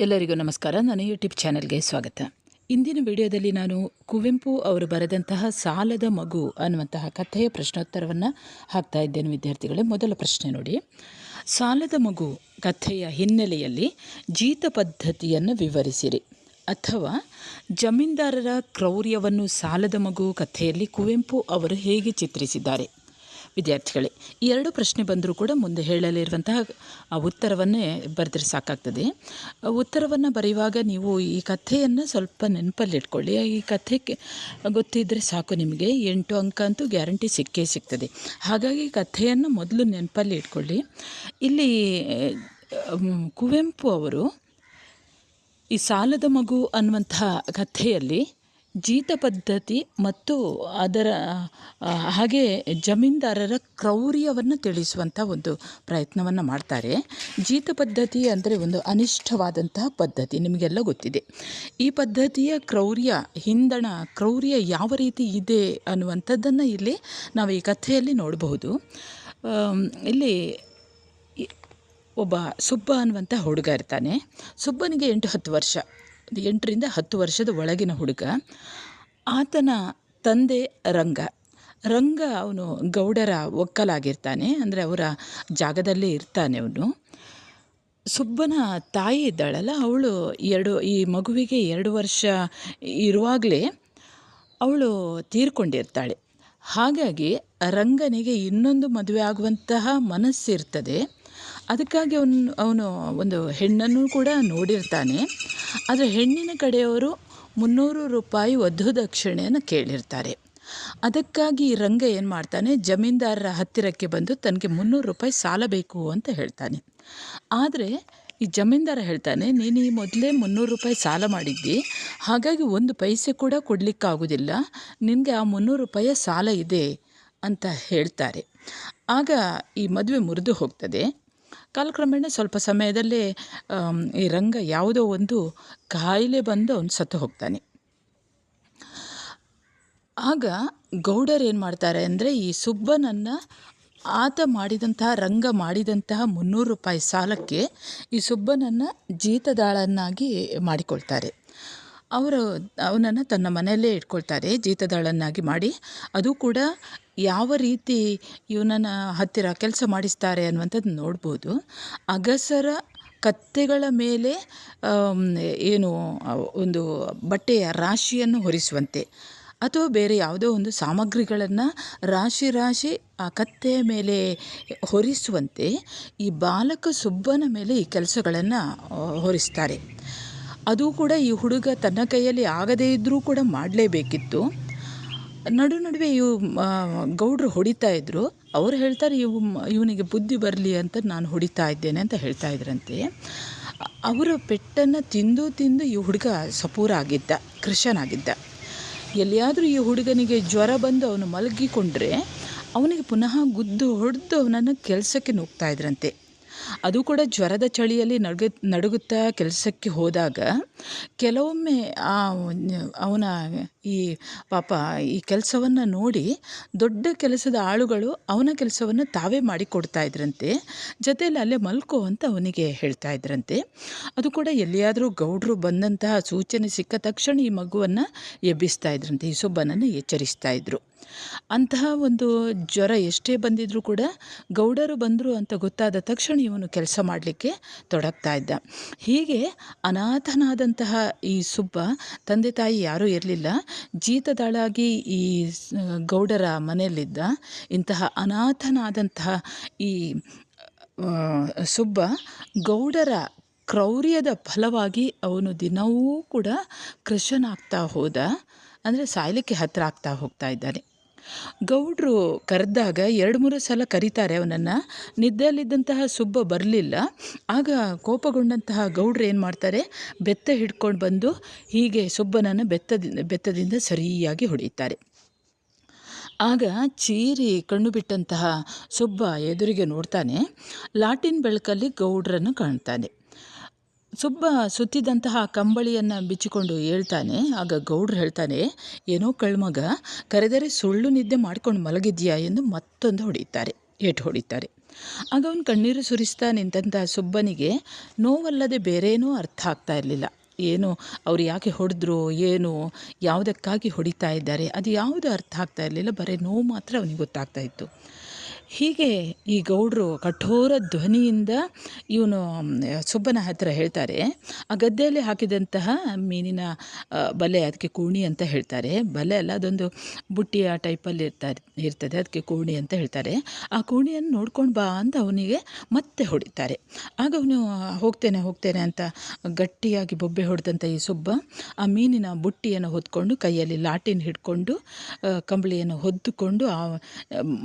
ಎಲ್ಲರಿಗೂ ನಮಸ್ಕಾರ. ನನ್ನ ಯೂಟ್ಯೂಬ್ ಚಾನೆಲ್ಗೆ ಸ್ವಾಗತ. ಇಂದಿನ ವಿಡಿಯೋದಲ್ಲಿ ನಾನು ಕುವೆಂಪು ಅವರು ಬರೆದಂತಹ ಸಾಲದ ಮಗು ಅನ್ನುವಂತಹ ಕಥೆಯ ಪ್ರಶ್ನೋತ್ತರವನ್ನು ಹಾಕ್ತಾ ಇದ್ದೇನೆ ವಿದ್ಯಾರ್ಥಿಗಳೇ. ಮೊದಲ ಪ್ರಶ್ನೆ ನೋಡಿ. ಸಾಲದ ಮಗು ಕಥೆಯ ಹಿನ್ನೆಲೆಯಲ್ಲಿ ಜೀತ ಪದ್ಧತಿಯನ್ನು ವಿವರಿಸಿರಿ. ಅಥವಾ ಜಮೀನ್ದಾರರ ಕ್ರೌರ್ಯವನ್ನು ಸಾಲದ ಮಗು ಕಥೆಯಲ್ಲಿ ಕುವೆಂಪು ಅವರು ಹೇಗೆ ಚಿತ್ರಿಸಿದ್ದಾರೆ? ವಿದ್ಯಾರ್ಥಿಗಳೇ, ಈ ಎರಡು ಪ್ರಶ್ನೆ ಬಂದರೂ ಕೂಡ ಮುಂದೆ ಹೇಳಲಿರುವಂತಹ ಉತ್ತರವನ್ನೇ ಬರೆದ್ರೆ ಸಾಕಾಗ್ತದೆ. ಉತ್ತರವನ್ನು ಬರೆಯುವಾಗ ನೀವು ಈ ಕಥೆಯನ್ನು ಸ್ವಲ್ಪ ನೆನಪಲ್ಲಿಟ್ಕೊಳ್ಳಿ. ಈ ಕಥೆ ಗೊತ್ತಿದ್ದರೆ ಸಾಕು ನಿಮಗೆ. ಎಂಟು ಅಂಕ ಅಂತೂ ಗ್ಯಾರಂಟಿ ಸಿಕ್ಕೇ ಸಿಗ್ತದೆ. ಹಾಗಾಗಿ ಕಥೆಯನ್ನು ಮೊದಲು ನೆನಪಲ್ಲಿ ಇಟ್ಕೊಳ್ಳಿ ಇಲ್ಲಿ ಕುವೆಂಪು ಅವರು ಈ ಸಾಲದ ಮಗು ಅನ್ನುವಂತಹ ಕಥೆಯಲ್ಲಿ ಜೀತ ಪದ್ಧತಿ ಮತ್ತು ಅದರ ಹಾಗೆ ಜಮೀನ್ದಾರರ ಕ್ರೌರ್ಯವನ್ನು ತಿಳಿಸುವಂಥ ಒಂದು ಪ್ರಯತ್ನವನ್ನು ಮಾಡ್ತಾರೆ. ಜೀತ ಪದ್ಧತಿ ಅಂದರೆ ಒಂದು ಅನಿಷ್ಟವಾದಂತಹ ಪದ್ಧತಿ, ನಿಮಗೆಲ್ಲ ಗೊತ್ತಿದೆ. ಈ ಪದ್ಧತಿಯ ಕ್ರೌರ್ಯ, ಹಿಂದಣ ಕ್ರೌರ್ಯ ಯಾವ ರೀತಿ ಇದೆ ಅನ್ನುವಂಥದ್ದನ್ನು ಇಲ್ಲಿ ನಾವು ಈ ಕಥೆಯಲ್ಲಿ ನೋಡಬಹುದು. ಇಲ್ಲಿ ಒಬ್ಬ ಸುಬ್ಬ ಅನ್ನುವಂಥ ಹುಡುಗ ಇರ್ತಾನೆ. ಸುಬ್ಬನಿಗೆ ಎಂಟು ಹತ್ತು ವರ್ಷ. ಎಂಟರಿಂದ ಹತ್ತು ವರ್ಷದ ಒಳಗಿನ ಹುಡುಗ. ಆತನ ತಂದೆ ರಂಗ. ರಂಗ ಅವನು ಗೌಡರ ಒಕ್ಕಲಾಗಿರ್ತಾನೆ, ಅಂದರೆ ಅವರ ಜಾಗದಲ್ಲೇ ಇರ್ತಾನೆ ಅವನು. ಸುಬ್ಬನ ತಾಯಿ ಇದ್ದಾಳಲ್ಲ, ಅವಳು ಎರಡು, ಈ ಮಗುವಿಗೆ ಎರಡು ವರ್ಷ ಇರುವಾಗಲೇ ಅವಳು ತೀರ್ಕೊಂಡಿರ್ತಾಳೆ. ಹಾಗಾಗಿ ರಂಗನಿಗೆ ಇನ್ನೊಂದು ಮದುವೆ ಆಗುವಂತಹ ಮನಸ್ಸಿರ್ತದೆ. ಅದಕ್ಕಾಗಿ ಅವನು ಅವನು ಒಂದು ಹೆಣ್ಣನ್ನು ಕೂಡ ನೋಡಿರ್ತಾನೆ. ಆದರೆ ಹೆಣ್ಣಿನ ಕಡೆಯವರು ಮುನ್ನೂರು ರೂಪಾಯಿ ವಧು ದಕ್ಷಿಣೆಯನ್ನು ಕೇಳಿರ್ತಾರೆ. ಅದಕ್ಕಾಗಿ ರಂಗ ಏನು ಮಾಡ್ತಾನೆ, ಜಮೀನ್ದಾರರ ಹತ್ತಿರಕ್ಕೆ ಬಂದು ತನಗೆ ಮುನ್ನೂರು ರೂಪಾಯಿ ಸಾಲ ಬೇಕು ಅಂತ ಹೇಳ್ತಾನೆ. ಆದರೆ ಈ ಜಮೀನ್ದಾರ ಹೇಳ್ತಾನೆ, ನೀನು ಈ ಮೊದಲೇ ಮುನ್ನೂರು ರೂಪಾಯಿ ಸಾಲ ಮಾಡಿದ್ದಿ, ಹಾಗಾಗಿ ಒಂದು ಪೈಸೆ ಕೂಡ ಕೊಡಲಿಕ್ಕಾಗೋದಿಲ್ಲ, ನಿನಗೆ ಆ ಮುನ್ನೂರು ರೂಪಾಯಿಯ ಸಾಲ ಇದೆ ಅಂತ ಹೇಳ್ತಾರೆ. ಆಗ ಈ ಮದುವೆ ಮುರಿದು ಹೋಗ್ತದೆ. ಕಾಲಕ್ರಮೇಣ ಸ್ವಲ್ಪ ಸಮಯದಲ್ಲೇ ಈ ರಂಗ ಯಾವುದೋ ಒಂದು ಕಾಯಿಲೆ ಬಂದು ಅವನು ಸತ್ತು ಹೋಗ್ತಾನೆ. ಆಗ ಗೌಡರು ಏನು ಮಾಡ್ತಾರೆ ಅಂದರೆ, ಈ ಸುಬ್ಬನನ್ನು ಆತ ಮಾಡಿದಂತಹ ರಂಗ ಮಾಡಿದಂತಹ ಮುನ್ನೂರು ರೂಪಾಯಿ ಸಾಲಕ್ಕೆ ಈ ಸುಬ್ಬನನ್ನು ಜೀತದಾಳನ್ನಾಗಿ ಮಾಡಿಕೊಳ್ತಾರೆ. ಅವರು, ಅವನನ್ನು ತನ್ನ ಮನೆಯಲ್ಲೇ ಇಟ್ಕೊಳ್ತಾರೆ, ಜೀತದಾಳನ್ನಾಗಿ ಮಾಡಿ. ಅದು ಕೂಡ ಯಾವ ರೀತಿ ಇವನನ್ನು ಹತ್ತಿರ ಕೆಲಸ ಮಾಡಿಸ್ತಾರೆ ಅನ್ನುವಂಥದ್ದು ನೋಡ್ಬೋದು. ಅಗಸರ ಕತ್ತೆಗಳ ಮೇಲೆ ಏನು ಒಂದು ಬಟ್ಟೆಯ ರಾಶಿಯನ್ನು ಹೊರಿಸುವಂತೆ. ಅಥವಾ ಬೇರೆ ಯಾವುದೋ ಒಂದು ಸಾಮಗ್ರಿಗಳನ್ನು ರಾಶಿ ರಾಶಿ ಆ ಕತ್ತೆಯ ಮೇಲೆ ಹೊರಿಸುವಂತೆ ಈ ಬಾಲಕ ಸುಬ್ಬನ ಮೇಲೆ ಈ ಕೆಲಸಗಳನ್ನು ಹೊರಿಸ್ತಾರೆ. ಅದು ಕೂಡ ಈ ಹುಡುಗ ತನ್ನ ಕೈಯಲ್ಲಿ ಆಗದೇ ಇದ್ದರೂ ಕೂಡ ಮಾಡಲೇಬೇಕಿತ್ತು. ನಡು ನಡುವೆ ಇವು ಗೌಡ್ರು ಹೊಡಿತಾ ಇದ್ದರು ಅವರು ಹೇಳ್ತಾರೆ, ಇವು, ಇವನಿಗೆ ಬುದ್ಧಿ ಬರಲಿ ಅಂತ ನಾನು ಹೊಡಿತಾ ಇದ್ದೇನೆ ಅಂತ ಹೇಳ್ತಾ ಇದ್ರಂತೆ. ಅವರ ಪೆಟ್ಟನ್ನು ತಿಂದು ತಿಂದು ಈ ಹುಡುಗ ಸಪೂರ ಆಗಿದ್ದ ಕೃಷನಾಗಿದ್ದ ಎಲ್ಲಿಯಾದರೂ ಈ ಹುಡುಗನಿಗೆ ಜ್ವರ ಬಂದು ಅವನು ಮಲಗಿಕೊಂಡ್ರೆ ಅವನಿಗೆ ಪುನಃ ಗುದ್ದು ಹೊಡೆದು ಅವನನ್ನು ಕೆಲಸಕ್ಕೆ ನೂಗ್ತಾ ಇದ್ರಂತೆ. ಅದು ಕೂಡ ಜ್ವರದ ಚಳಿಯಲ್ಲಿ ನಡುಗು, ನಡುಗುತ್ತಾ ಕೆಲಸಕ್ಕೆ ಹೋದಾಗ ಕೆಲವೊಮ್ಮೆ ಆ ಅವನ ಈ ಪಾಪ ಈ ಕೆಲಸವನ್ನು ನೋಡಿ ದೊಡ್ಡ ಕೆಲಸದ ಆಳುಗಳು ಅವನ ಕೆಲಸವನ್ನು ತಾವೇ ಮಾಡಿಕೊಡ್ತಾ ಇದ್ರಂತೆ. ಜೊತೆಯಲ್ಲಿ ಅಲ್ಲೇ ಮಲ್ಕೋ ಅಂತ ಅವನಿಗೆ ಹೇಳ್ತಾ ಇದ್ರಂತೆ. ಅದು ಕೂಡ ಎಲ್ಲಿಯಾದರೂ ಗೌಡರು ಬಂದಂತಹ ಸೂಚನೆ ಸಿಕ್ಕ ತಕ್ಷಣ ಈ ಮಗುವನ್ನು ಎಬ್ಬಿಸ್ತಾ ಇದ್ರಂತೆ. ಈ ಸೊಬ್ಬನನ್ನು ಎಚ್ಚರಿಸ್ತಾ ಇದ್ರು. ಅಂತಹ ಒಂದು ಜ್ವರ ಎಷ್ಟೇ ಬಂದಿದ್ರೂ ಕೂಡ ಗೌಡರು ಬಂದರು ಅಂತ ಗೊತ್ತಾದ ತಕ್ಷಣ ಇವನು ಕೆಲಸ ಮಾಡಲಿಕ್ಕೆ ತೊಡಗ್ತಾ ಇದ್ದ. ಹೀಗೆ ಅನಾಥನಾದಂತಹ ಈ ಸುಬ್ಬ ತಂದೆ ತಾಯಿ ಯಾರೂ ಇರಲಿಲ್ಲ. ಜೀತದಾಳಾಗಿ ಈ ಗೌಡರ ಮನೆಯಲ್ಲಿದ್ದ ಇಂತಹ ಅನಾಥನಾದಂತಹ ಈ ಸುಬ್ಬ ಗೌಡರ ಕ್ರೌರ್ಯದ ಫಲವಾಗಿ ಅವನು ದಿನವೂ ಕೂಡ ಕೃಷನಾಗ್ತಾ ಹೋದ. ಅಂದರೆ ಸಾಯ್ಲಿಕ್ಕೆ ಹತ್ತಿರ ಆಗ್ತಾ ಹೋಗ್ತಾ ಇದ್ದಾನೆ. ಗೌಡ್ರು ಕರೆದಾಗ ಎರಡು ಮೂರು ಸಲ ಕರೀತಾರೆ ಅವನನ್ನು. ನಿದ್ದೆಯಲ್ಲಿದ್ದಂತಹ ಸುಬ್ಬ ಬರಲಿಲ್ಲ. ಆಗ ಕೋಪಗೊಂಡಂತಹ ಗೌಡ್ರು ಏನು ಮಾಡ್ತಾರೆ? ಬೆತ್ತ ಹಿಡ್ಕೊಂಡು ಬಂದು ಹೀಗೆ ಸುಬ್ಬನನ್ನು ಬೆತ್ತದಿಂದ ಬೆತ್ತದಿಂದ ಸರಿಯಾಗಿ ಹೊಡೆಯುತ್ತಾರೆ. ಆಗ ಚೀರಿ ಕಣ್ಣು ಬಿಟ್ಟಂತಹ ಸುಬ್ಬ ಎದುರಿಗೆ ನೋಡ್ತಾನೆ. ಲಾಟಿನ್ ಬೆಳಕಲ್ಲಿ ಗೌಡ್ರನ್ನು ಕಾಣ್ತಾನೆ. ಸುಬ್ಬ ಸುತ್ತಿದಂತಹ ಕಂಬಳಿಯನ್ನು ಬಿಚ್ಚಿಕೊಂಡು ಹೇಳ್ತಾನೆ. ಆಗ ಗೌಡ್ರು ಹೇಳ್ತಾನೆ, ಏನೋ ಕಳ್ಮಗ, ಕರೆದರೆ ಸುಳ್ಳು ನಿದ್ದೆ ಮಾಡ್ಕೊಂಡು ಮಲಗಿದ್ಯಾ? ಎಂದು ಮತ್ತೊಂದು ಹೊಡೆಯುತ್ತಾರೆ ಏಟು ಹೊಡಿತಾರೆ. ಆಗ ಅವನು ಕಣ್ಣೀರು ಸುರಿಸ್ತಾ ನಿಂತಹ ಸುಬ್ಬನಿಗೆ, ನೋವಲ್ಲದೆ ಬೇರೇನೂ ಅರ್ಥ ಆಗ್ತಾ ಇರಲಿಲ್ಲ. ಏನು, ಅವ್ರು ಯಾಕೆ ಹೊಡೆದ್ರು? ಏನು, ಯಾವುದಕ್ಕಾಗಿ ಹೊಡಿತಾ ಇದ್ದಾರೆ? ಅದು ಯಾವುದು ಅರ್ಥ ಆಗ್ತಾ ಇರಲಿಲ್ಲ. ಬರೀ ನೋವು ಮಾತ್ರ ಅವನಿಗೆ ಗೊತ್ತಾಗ್ತಾ ಇತ್ತು. ಹೀಗೆ ಈ ಗೌಡರು ಕಠೋರ ಧ್ವನಿಯಿಂದ ಇವನು ಸುಬ್ಬನ ಹತ್ತಿರ ಹೇಳ್ತಾರೆ. ಆ ಗದ್ದೆಯಲ್ಲಿ ಹಾಕಿದಂತಹ ಮೀನಿನ ಬಲೆ ಅದಕ್ಕೆ ಕೋಣಿ ಅಂತ ಹೇಳ್ತಾರೆ. ಬಲೆ ಅಲ್ಲ, ಅದೊಂದು ಬುಟ್ಟಿಯ ಟೈಪಲ್ಲಿ ಇರ್ತಾರೆ, ಇರ್ತದೆ, ಅದಕ್ಕೆ ಕೋಣಿ ಅಂತ ಹೇಳ್ತಾರೆ. ಆ ಕೋಣಿಯನ್ನು ನೋಡ್ಕೊಂಡು ಬಾ ಅಂತ ಅವನಿಗೆ ಮತ್ತೆ ಹೊಡಿತಾರೆ. ಆಗ ಅವನು ಹೋಗ್ತೇನೆ ಹೋಗ್ತೇನೆ ಅಂತ ಗಟ್ಟಿಯಾಗಿ ಬೊಬ್ಬೆ ಹೊಡೆದಂಥ ಈ ಸುಬ್ಬ ಆ ಮೀನಿನ ಬುಟ್ಟಿಯನ್ನು ಹೊತ್ಕೊಂಡು ಕೈಯಲ್ಲಿ ಲಾಟಿನ ಹಿಡ್ಕೊಂಡು ಕಂಬಳಿಯನ್ನು ಹೊದ್ದುಕೊಂಡು ಆ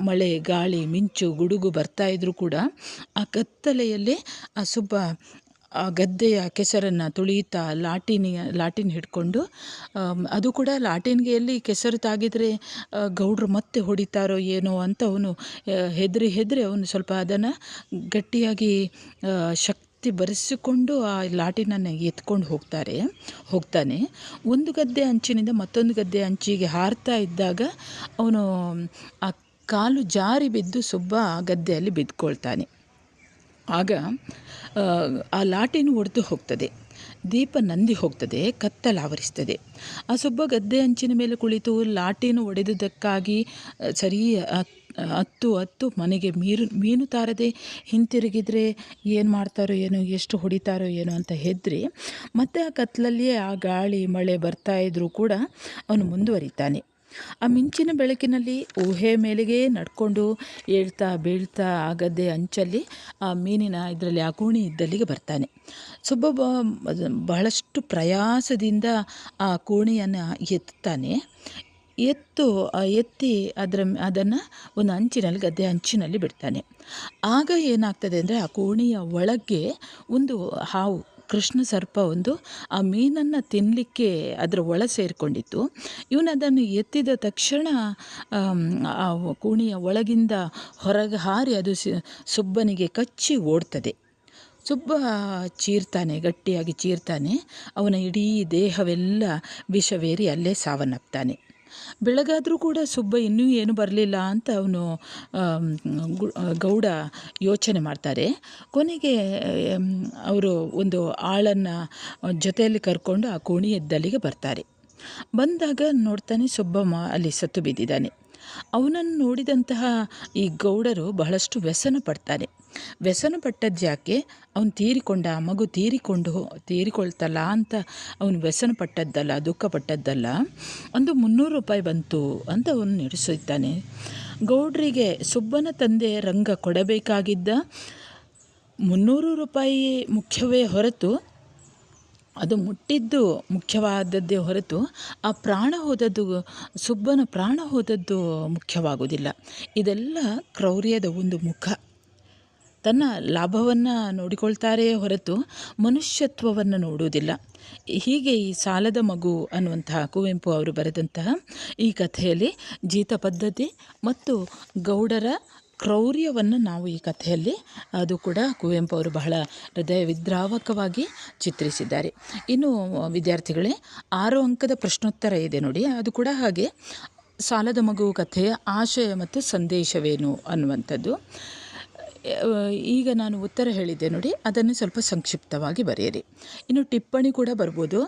ಮಳೆ, ಗಾಳಿ ಮಿಂಚು ಗುಡುಗು ಬರ್ತಾ ಇದ್ರೂ ಕೂಡ ಆ ಕತ್ತಲೆಯಲ್ಲಿ ಆ ಸುಬ್ಬ ಆ ಗದ್ದೆಯ ಕೆಸರನ್ನು ತುಳಿಯುತ್ತಾ ಲಾಟಿನ ಲಾಟಿನ್ ಹಿಡ್ಕೊಂಡು ಅದು ಕೂಡ ಲಾಟಿನ್ಗೆ ಎಲ್ಲಿ ಕೆಸರು ತಾಗಿದರೆ ಗೌಡ್ರು ಮತ್ತೆ ಹೊಡಿತಾರೋ ಏನೋ ಅಂತ ಅವನು ಹೆದರಿ ಹೆದರಿ ಅವನು ಸ್ವಲ್ಪ ಅದನ್ನು ಗಟ್ಟಿಯಾಗಿ ಶಕ್ತಿ ಬರೆಸಿಕೊಂಡು ಆ ಲಾಟಿನನ್ನು ಎತ್ಕೊಂಡು ಹೋಗ್ತಾರೆ, ಹೋಗ್ತಾನೆ. ಒಂದು ಗದ್ದೆ ಅಂಚಿನಿಂದ ಮತ್ತೊಂದು ಗದ್ದೆ ಅಂಚಿಗೆ ಹಾರ್ತಾ ಇದ್ದಾಗ ಅವನು, ಆ ಕಾಲು ಜಾರಿ ಬಿದ್ದು ಸುಬ್ಬ ಗದ್ದೆಯಲ್ಲಿ ಬಿದ್ದುಕೊಳ್ತಾನೆ ಆಗ ಆ, ಆ ಒಡೆದು ಹೋಗ್ತದೆ. ದೀಪ ನಂದಿ ಹೋಗ್ತದೆ ಕತ್ತಲು ಆವರಿಸ್ತದೆ. ಆ ಸುಬ್ಬ ಗದ್ದೆ ಅಂಚಿನ ಮೇಲೆ ಕುಳಿತು ಲಾಟಿನು ಒಡೆದುದಕ್ಕಾಗಿ ಸರಿ ಹತ್- ಹತ್ತು ಹತ್ತು ಮನೆಗೆ ಮೀರು ಮೀನು ತಾರದೆ ಹಿಂತಿರುಗಿದರೆ ಏನು ಮಾಡ್ತಾರೋ ಏನೋ ಎಷ್ಟು ಹೊಡಿತಾರೋ ಏನೋ ಅಂತ ಹೆದ್ರಿ ಮತ್ತೆ ಆ ಕತ್ತಲಲ್ಲಿಯೇ ಆ ಗಾಳಿ ಮಳೆ ಬರ್ತಾ ಇದ್ದರೂ ಕೂಡ ಅವನು ಮುಂದುವರಿತಾನೆ. ಆ ಮಿಂಚಿನ ಬೆಳಕಿನಲ್ಲಿ ಊಹೆ ಮೇಲೆಗೆ ನಡ್ಕೊಂಡು ಏಳ್ತಾ ಬೀಳ್ತಾ ಆಗದೆ ಅಂಚಲ್ಲಿ ಆ ಮೀನಿನ ಇದರಲ್ಲಿ ಆ ಕೋಣಿ ಇದ್ದಲ್ಲಿಗೆ ಬರ್ತಾನೆ. ಸುಬ್ಬ ಬಹಳಷ್ಟು ಪ್ರಯಾಸದಿಂದ ಆ ಕೋಣಿಯನ್ನು ಎತ್ತಾನೆ. ಎತ್ತು ಎತ್ತಿ ಅದರ ಅದನ್ನು ಒಂದು ಅಂಚಿನಲ್ಲಿ, ಗದ್ದೆ ಅಂಚಿನಲ್ಲಿ ಬಿಡ್ತಾನೆ. ಆಗ ಏನಾಗ್ತದೆ ಅಂದರೆ ಆ ಕೋಣಿಯ ಒಳಗೆ ಒಂದು ಹಾವು ಕೃಷ್ಣ ಸರ್ಪ ಒಂದು, ಆ ಮೀನನ್ನು ತಿನ್ನಲಿಕ್ಕೆ ಅದರ ಒಳ ಸೇರಿಕೊಂಡಿತ್ತು. ಇವನು ಅದನ್ನು ಎತ್ತಿದ ತಕ್ಷಣ ಆ ಕೋಣಿಯ ಒಳಗಿಂದ ಹೊರಗೆ ಹಾರಿ ಅದು ಸುಬ್ಬನಿಗೆ ಕಚ್ಚಿ ಓಡ್ತದೆ. ಸುಬ್ಬ ಚೀರ್ತಾನೆ, ಗಟ್ಟಿಯಾಗಿ ಚೀರ್ತಾನೆ. ಅವನ ಇಡೀ ದೇಹವೆಲ್ಲ ವಿಷವೇರಿ ಅಲ್ಲೇ ಸಾವನ್ನಪ್ತಾನೆ. ಬೆಳಗಾದರೂ ಕೂಡ ಸುಬ್ಬ ಇನ್ನೂ ಏನು ಬರಲಿಲ್ಲ ಅಂತ ಅವನು ಗೌಡ ಯೋಚನೆ ಮಾಡ್ತಾರೆ. ಕೊನೆಗೆ ಅವರು ಒಂದು ಆಳನ್ನು ಜೊತೆಯಲ್ಲಿ ಕರ್ಕೊಂಡು ಆ ಕೋಣಿ ಎದ್ದಲ್ಲಿಗೆ ಬರ್ತಾರೆ. ಬಂದಾಗ ನೋಡ್ತಾನೆ ಸುಬ್ಬಮ್ಮ ಅಲ್ಲಿ ಸತ್ತು ಬಿದ್ದಿದ್ದಾನೆ. ಅವನನ್ನು ನೋಡಿದಂತಹ ಈ ಗೌಡರು ಬಹಳಷ್ಟು ವ್ಯಸನ ಪಡ್ತಾರೆ. ವ್ಯಸನ ಪಟ್ಟದ್ದು ಯಾಕೆ? ಅವನು ತೀರಿಕೊಂಡ, ಮಗು ತೀರಿಕೊಂಡು ತೀರಿಕೊಳ್ತಲ್ಲ ಅಂತ ಅವನು ವ್ಯಸನ ಪಟ್ಟದ್ದಲ್ಲ, ದುಃಖ ಪಟ್ಟದ್ದಲ್ಲ? ಒಂದು ಮುನ್ನೂರು ರೂಪಾಯಿ ಬಂತು ಅಂತ ಅವನು ನಡೆಸುತ್ತಾನೆ ಗೌಡ್ರಿಗೆ ಸುಬ್ಬನ ತಂದೆ ರಂಗ ಕೊಡಬೇಕಾಗಿದ್ದ ಮುನ್ನೂರು ರೂಪಾಯಿ ಮುಖ್ಯವೇ ಹೊರತು ಅದು ಮುಟ್ಟಿದ್ದು ಮುಖ್ಯವಾದದ್ದೇ ಹೊರತು ಆ ಪ್ರಾಣ ಹೋದದ್ದು, ಸುಬ್ಬನ ಪ್ರಾಣ ಹೋದದ್ದು ಮುಖ್ಯವಾಗುವುದಿಲ್ಲ. ಇದೆಲ್ಲ ಕ್ರೌರ್ಯದ ಒಂದು ಮುಖ. ತನ್ನ ಲಾಭವನ್ನು ನೋಡಿಕೊಳ್ತಾರೆಯೇ ಹೊರತು ಮನುಷ್ಯತ್ವವನ್ನು ನೋಡುವುದಿಲ್ಲ. ಹೀಗೆ ಈ ಸಾಲದ ಮಗು ಅನ್ನುವಂತಹ ಕುವೆಂಪು ಅವರು ಬರೆದಂತಹ ಈ ಕಥೆಯಲ್ಲಿ ಜೀತ ಪದ್ಧತಿ ಮತ್ತು ಗೌಡರ ಕ್ರೌರ್ಯವನ್ನು ನಾವು ಈ ಕಥೆಯಲ್ಲಿ, ಅದು ಕೂಡ ಕುವೆಂಪು ಅವರು ಬಹಳ ಹೃದಯ ವಿದ್ರಾವಕವಾಗಿ ಚಿತ್ರಿಸಿದ್ದಾರೆ. ಇನ್ನು, ವಿದ್ಯಾರ್ಥಿಗಳೇ, ಆರು ಅಂಕದ ಪ್ರಶ್ನೋತ್ತರ ಇದೆ ನೋಡಿ, ಅದು ಕೂಡ ಹಾಗೆ ಸಾಲದ ಮಗು ಕಥೆಯ ಆಶಯ ಮತ್ತು ಸಂದೇಶವೇನು ಅನ್ನುವಂಥದ್ದು. ಈಗ ನಾನು ಉತ್ತರ ಹೇಳಿದ್ದೆ ನೋಡಿ, ಅದನ್ನು ಸ್ವಲ್ಪ ಸಂಕ್ಷಿಪ್ತವಾಗಿ ಬರೆಯಿರಿ. ಇನ್ನು ಟಿಪ್ಪಣಿ ಕೂಡ ಬರ್ಬೋದು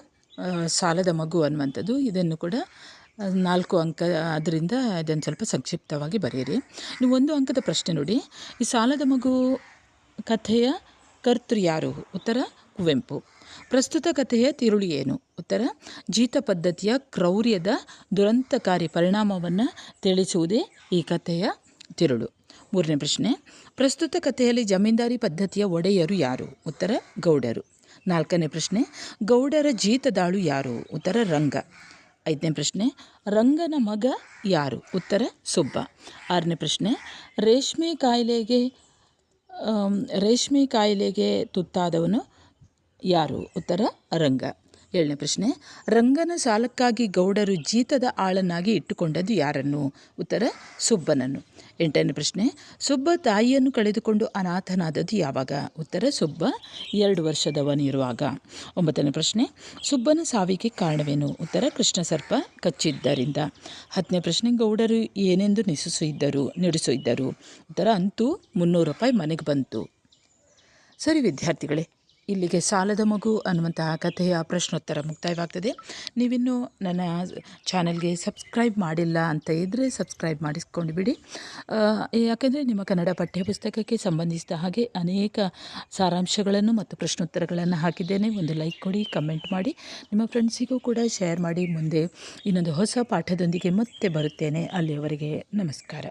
ಸಾಲದ ಮಗು ಅನ್ನುವಂಥದ್ದು. ಇದನ್ನು ಕೂಡ ನಾಲ್ಕು ಅಂಕ ಅದರಿಂದ ಅದನ್ನು ಸ್ವಲ್ಪ ಸಂಕ್ಷಿಪ್ತವಾಗಿ ಬರೆಯಿರಿ. ನೀವು ಒಂದು ಅಂಕದ ಪ್ರಶ್ನೆ ನೋಡಿ. ಈ ಸಾಲದ ಮಗು ಕಥೆಯ ಕರ್ತೃ ಯಾರು? ಉತ್ತರ, ಕುವೆಂಪು. ಪ್ರಸ್ತುತ ಕಥೆಯ ತಿರುಳು ಏನು? ಉತ್ತರ, ಜೀತ ಪದ್ಧತಿಯ ಕ್ರೌರ್ಯದ ದುರಂತಕಾರಿ ಪರಿಣಾಮವನ್ನು ತಿಳಿಸುವುದೇ ಈ ಕಥೆಯ ತಿರುಳು. ಮೂರನೇ ಪ್ರಶ್ನೆ, ಪ್ರಸ್ತುತ ಕಥೆಯಲ್ಲಿ ಜಮೀನ್ದಾರಿ ಪದ್ಧತಿಯ ಒಡೆಯರು ಯಾರು? ಉತ್ತರ, ಗೌಡರು. ನಾಲ್ಕನೇ ಪ್ರಶ್ನೆ, ಗೌಡರ ಜೀತದಾಳು ಯಾರು? ಉತ್ತರ, ರಂಗ. ಐದನೇ ಪ್ರಶ್ನೆ, ರಂಗನ ಮಗ ಯಾರು? ಉತ್ತರ, ಸುಬ್ಬ. ಆರನೇ ಪ್ರಶ್ನೆ, ರೇಷ್ಮೆ ಕಾಯಿಲೆಗೆ ರೇಷ್ಮೆ ಕಾಯಿಲೆಗೆ ತುತ್ತಾದವನು ಯಾರು? ಉತ್ತರ, ರಂಗ. ಏಳನೇ ಪ್ರಶ್ನೆ, ರಂಗನ ಸಾಲಕ್ಕಾಗಿ ಗೌಡರು ಜೀತದ ಆಳನ್ನಾಗಿ ಇಟ್ಟುಕೊಂಡದ್ದು ಯಾರನ್ನು? ಉತ್ತರ, ಸುಬ್ಬನನ್ನು. ಎಂಟನೇ ಪ್ರಶ್ನೆ, ಸುಬ್ಬ ತಾಯಿಯನ್ನು ಕಳೆದುಕೊಂಡು ಅನಾಥನಾದದ್ದು ಯಾವಾಗ? ಉತ್ತರ, ಸುಬ್ಬ ಎರಡು ವರ್ಷದವನಿರುವಾಗ ಒಂಬತ್ತನೇ ಪ್ರಶ್ನೆ, ಸುಬ್ಬನ ಸಾವಿಗೆ ಕಾರಣವೇನು? ಉತ್ತರ, ಕೃಷ್ಣ ಸರ್ಪ ಕಚ್ಚಿದ್ದರಿಂದ. ಹತ್ತನೇ ಪ್ರಶ್ನೆ, ಗೌಡರು ಏನೆಂದು ನಿಸಸಿದ್ದರು ನಡೆಸಿದ್ದರು ಉತ್ತರ, ಅಂತೂ ಮುನ್ನೂರು ರೂಪಾಯಿ ಮನೆಗೆ ಬಂತು. ಸರಿ ವಿದ್ಯಾರ್ಥಿಗಳೇ ಇಲ್ಲಿಗೆ ಸಾಲದ ಮಗು ಅನ್ನುವಂತಹ ಕಥೆಯ ಪ್ರಶ್ನೋತ್ತರ ಮುಕ್ತಾಯವಾಗ್ತದೆ. ನೀವಿನ್ನೂ ನನ್ನ ಚಾನಲ್ಗೆ ಸಬ್ಸ್ಕ್ರೈಬ್ ಮಾಡಿಲ್ಲ ಅಂತ ಇದ್ದರೆ ಸಬ್ಸ್ಕ್ರೈಬ್ ಮಾಡಿಸ್ಕೊಂಡು ಬಿಡಿ. ಯಾಕೆಂದರೆ ನಿಮ್ಮ ಕನ್ನಡ ಪಠ್ಯಪುಸ್ತಕಕ್ಕೆ ಸಂಬಂಧಿಸಿದ ಹಾಗೆ ಅನೇಕ ಸಾರಾಂಶಗಳನ್ನು ಮತ್ತು ಪ್ರಶ್ನೋತ್ತರಗಳನ್ನು ಹಾಕಿದ್ದೇನೆ. ಒಂದು ಲೈಕ್ ಕೊಡಿ, ಕಮೆಂಟ್ ಮಾಡಿ. ನಿಮ್ಮ ಫ್ರೆಂಡ್ಸಿಗೂ ಕೂಡ ಶೇರ್ ಮಾಡಿ. ಮುಂದೆ ಇನ್ನೊಂದು ಹೊಸ ಪಾಠದೊಂದಿಗೆ ಮತ್ತೆ ಬರುತ್ತೇನೆ. ಅಲ್ಲಿಯವರೆಗೆ ನಮಸ್ಕಾರ.